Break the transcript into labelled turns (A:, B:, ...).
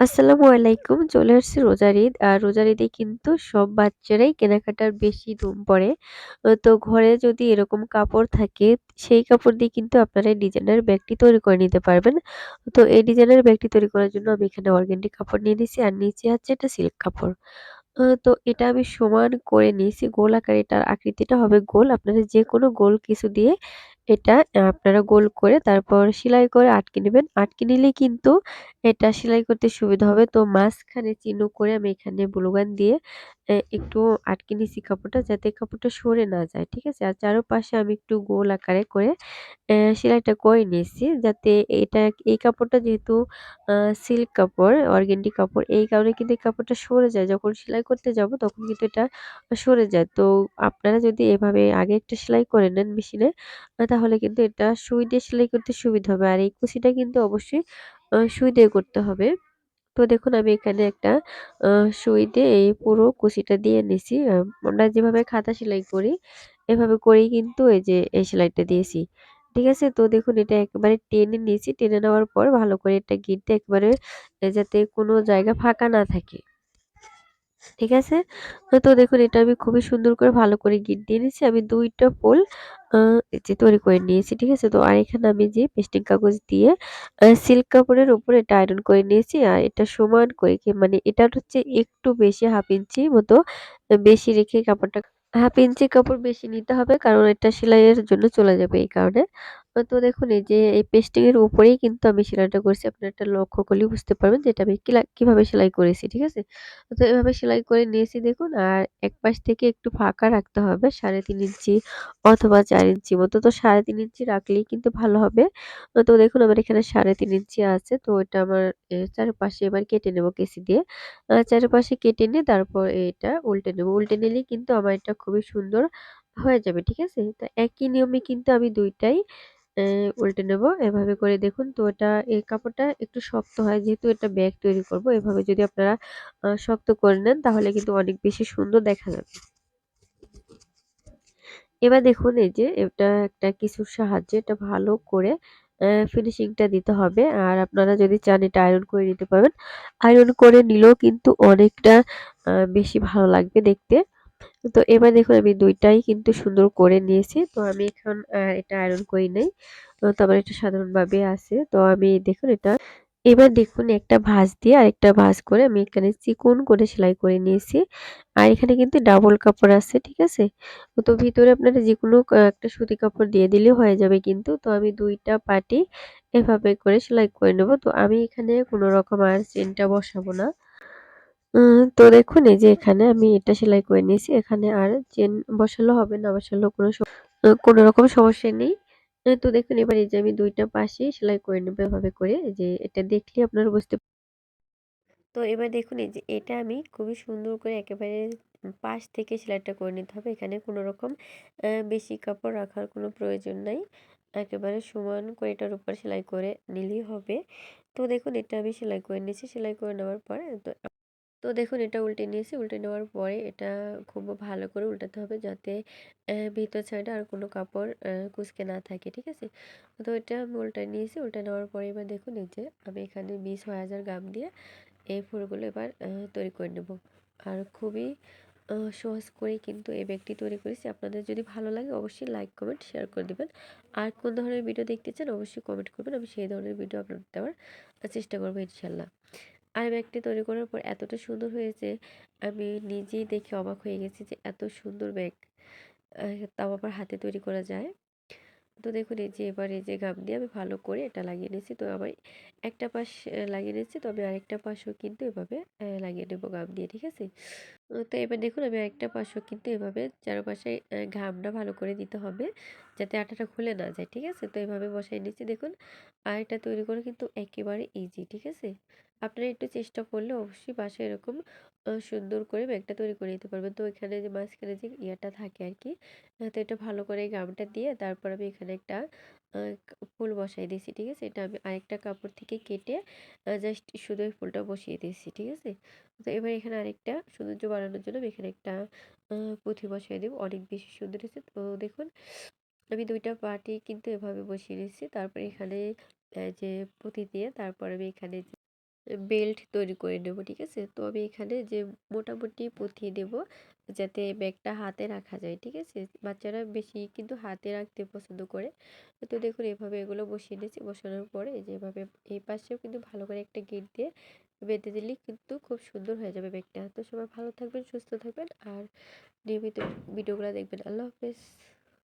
A: আসসালামু আলাইকুম। চলে আসছে রোজার ঈদ। আর রোজার ঈদে কিন্তু সব বাচ্চারাই কেনাকাটার বেশি ধুম পড়ে। তো ঘরে যদি এরকম কাপড় থাকে, সেই কাপড় দিয়ে কিন্তু আপনারা ডিজাইনের ব্যাগটি তৈরি করে নিতে পারবেন। তো এই ডিজাইনের ব্যাগটি তৈরি করার জন্য আমি এখানে অর্গানডি কাপড় নিয়ে নিছি আর নিচে আছে এটা সিল্ক কাপড়। তো এটা আমি সমান করে নিয়েছি গোল আকারে এটার আকৃতিটা হবে গোল। আপনারা যেকোনো গোল কিছু দিয়ে এটা আপনারা গোল করে তারপর সেলাই করে আটকে নেবেন আটকে নিলে কিন্তু এটা সেলাই করতে সুবিধা হবে। তো মাঝখানে চিহ্ন করে আমি এখানে ব্লু গান দিয়ে একটু আটকে নিছি কাপড়টা যাতে কাপড়টা সরে না যায়। ঠিক আছে? আর চারপাশে আমি একটু গোল আকারে করে সেলাইটা করে নিয়েছি। যাতে এটা এই কাপড়টা যেহেতু সিল্ক কাপড়, অর্গানডি কাপড় এই কারণে কিন্তু এই কাপড়টা সরে যায়। যখন সেলাই করতে যাব তখন কিন্তু এটা সরে যায়। তো আপনারা যদি এভাবে আগে একটা সেলাই করে নেন মেশিনে তাহলে কিন্তু এটা সুই দিয়ে সেলাই করতে সুবিধা হবে। আর এই কুচিটা কিন্তু অবশ্যই সুই দিয়ে করতে হবে। তো দেখুন আমি এখানে একটা সুই দিয়ে এই পুরো কুচিটা দিয়ে নিছি। আমরা যেভাবে খাতা সেলাই করি, এভাবে করেই কিন্তু এই যে এই সেলাইটা দিয়েছি। ঠিক আছে? তো দেখুন এটা একবারে টেনে নিয়েছি। টেনে নেওয়ার পর ভালো করে এটা গিট দিয়ে একবারে যাতে কোনো জায়গা ফাঁকা না থাকে। ঠিক আছে? তো দেখুন, এটা আমি খুবই সুন্দর করে ভালো করে গিট দিয়ে নিয়েছি। আমি ২ টা ফুল যে তৈরি করে নিয়েছি। ঠিক আছে? তো আর এখানে আমি যে পেস্টিং কাগজ দিয়ে সিল্ক কাপড়ের উপরে এটা আয়রন করে নিয়েছি। আর এটা সমান করে মানে এটার হচ্ছে একটু বেশি 1/2 ইঞ্চি মতো বেশি রেখে কাপড়টা 1/2 ইঞ্চি কাপড় বেশি নিতে হবে। কারণ এটা সেলাইয়ের জন্য চলে যাবে এই কারণে। আ তো দেখুন, এই যে এই পেস্টিং এর উপরেই কিন্তু আমি সেলাইটা করেছি আপনারা একটা লক্ষ্য করলেই বুঝতে পারবেন যে এটা আমি কীভাবে সেলাই করেছি। ঠিক আছে? তো এভাবে সেলাই করে নিয়েছি দেখুন। আর এক পাশ থেকে একটু ফাঁকা রাখতে হবে 3.5 ইঞ্চি অথবা চার ইঞ্চি মতো। তো 3.5 ইঞ্চি রাখলেই কিন্তু ভালো হবে। তো দেখুন, আমার এখানে 3.5 ইঞ্চি আছে। তো এটা আমার চারপাশে এবার কেটে নেব কেসি দিয়ে। চারপাশে কেটে নিয়ে তারপর এটা উল্টে নেব। উল্টে নিলেই কিন্তু আমার এটা খুবই সুন্দর হয়ে যাবে। ঠিক আছে? তো একই নিয়মে কিন্তু আমি ২ টাই এ উল্টে নেব। এভাবে করে দেখুন তো এটা এই কাপড়টা একটু শক্ত হয় যেহেতু এটা ব্যাগ তৈরি করব। এভাবে যদি আপনারা শক্ত করে নেন তাহলে কিন্তু অনেক বেশি সুন্দর দেখা যাবে। এবার দেখুন এই যে, এটা একটা কিছুর সাহায্যে এটা ভালো করে ফিনিশিংটা দিতে হবে। আর আপনারা যদি চান এটা আয়রন করে নিতে পারবেন। আয়রন করে নিলেও কিন্তু অনেকটা বেশি ভালো লাগবে দেখতে। তো এবার দেখুন আমি দুইটাই কিন্তু সুন্দর করে নিয়েছি। তো আমি এখন এটা আয়রন করি নাই। তো আমার এটা সাধারণভাবে আছে। তো আমি দেখুন এটা, এবার দেখুন একটা ভাঁজ দিয়ে আরেকটা ভাঁজ করে আমি এখানে চিকন করে সেলাই করে নিয়েছি। আর এখানে কিন্তু ডাবল কাপড় আছে। ঠিক আছে? তো ভিতরে আপনারা যেকোনো আ একটা সুতি কাপড় দিয়ে দিলে হয়ে যাবে কিন্তু। তো আমি ২ টা পাটি এভাবে করে সেলাই করে নেব। তো আমি এখানে কোন রকম আর চেইনটা বসাবো না। তো দেখুন, এই যে এখানে আমি এটা সেলাই করে নিয়েছি। এখানে আর চেইন বসালেও হবে না, বসালেও কোনো কোনো রকম সমস্যা নেই। তো দেখুন, এবার এই যে আমি ২ টা পাশেই সেলাই করে নেব এভাবে করে। যে এটা দেখলে আপনারা বুঝতে তো এবার দেখুন, এই যে এটা আমি খুবই সুন্দর করে একেবারে পাশ থেকে সেলাইটা করে নিতে হবে। এখানে কোনো রকম বেশি কাপড় রাখার কোনো প্রয়োজন নাই। একেবারে সমান করে এটার উপর সেলাই করে নিলেই হবে। তো দেখুন, এটা আমি সেলাই করে নিয়েছি। সেলাই করে নেওয়ার পর, তো তো দেখুন এটা উল্টে নিয়েছি। উল্টে নেওয়ার পরে এটা খুব ভালো করে উল্টাতে হবে যাতে ভিতর সাইডে আর কোনো কাপড় কুচকে না থাকে। ঠিক আছে? তো এটা আমি উল্টে নিয়েছি। উল্টে নেওয়ার পরে এবার দেখুন এই যে আমি এখানে ২০ হাজার গ্রাম দিয়ে এই ফুলগুলো এবার তৈরি করে নেব। আর খুবই সহজ করে কিন্তু এই ব্যাগটি তৈরি করেছি। আপনাদের যদি ভালো লাগে অবশ্যই লাইক, কমেন্ট, শেয়ার করে দিবেন। আর কোন ধরনের ভিডিও দেখতে চান অবশ্যই কমেন্ট করবেন। আমি সেই ধরনের ভিডিও আপলোড দেওয়ার চেষ্টা করব ইনশাআল্লাহ। আর ব্যাগটি তৈরি করার পর এতটা সুন্দর হয়েছে, আমি নিজেই দেখে অবাক হয়ে গেছি যে এত সুন্দর ব্যাগ তাও আবার হাতে তৈরি করা যায়। তো দেখুন, এই যে এবার এই যে গাম দিয়ে আমি ভালো করে এটা লাগিয়ে নিয়েছি। তো আমি একটা পাশ লাগিয়ে নিয়েছি। তো আমি আরেকটা পাশও কিন্তু এভাবে লাগিয়ে নেব গাম দিয়ে। ঠিক আছে? তো এবার দেখুন, আমি আরেকটা পাশও কিন্তু এভাবে চারপাশে ঘামটা ভালো করে দিতে হবে। যাতে আটাটা খুলে না যায়। ঠিক আছে? তো এভাবে বসায় নিচ্ছি দেখুন। আর এটা তৈরি করা কিন্তু একেবারে ইজি। ঠিক আছে? আপনারা একটু চেষ্টা করলে অবশ্যই বাসায় এরকম সুন্দর করে ব্যাগটা তৈরি করে নিতে পারবেন। তো এখানে যে মাঝখানে যে ইয়াটা থাকে আর কি তো এটা ভালো করে গামটা দিয়ে তারপর আমি এখানে একটা ফুল বসাই দিয়েছি। ঠিক আছে? এটা আমি আরেকটা কাপড় থেকে কেটে জাস্ট শুধু ওই ফুলটা বসিয়ে দিয়েছি। ঠিক আছে? তো এবার এখানে আরেকটা সৌন্দর্য বাড়ানোর জন্য আমি এখানে একটা পুঁথি বসিয়ে দেব। অনেক বেশি সুন্দর হয়েছে। তো দেখুন, আমি ২ টা পাটি কিন্তু এভাবে বসিয়ে নিয়েছি। তারপরে এখানে যে পুঁতি দিয়ে তারপর আমি এখানে বেল্ট তৈরি করে নেব, ঠিক আছে? তো আমি এখানে যে মোটামুটি পুঁথি দেব যাতে ব্যাগটা হাতে রাখা যায়, ঠিক আছে? বাচ্চারা বেশি কিন্তু হাতে রাখতে পছন্দ করে। তো দেখুন, এভাবে এগুলো বসিয়ে নিয়েছি। বসানোর পরে এই যে এভাবে এই পাশেও কিন্তু ভালো করে একটা গিট দিয়ে বেঁধে দিলেই কিন্তু খুব সুন্দর হয়ে যাবে ব্যাগটা। তো সবাই ভালো থাকবেন, সুস্থ থাকবেন, আর নিয়মিত ভিডিওগুলো দেখবেন। আল্লাহ হাফেজ।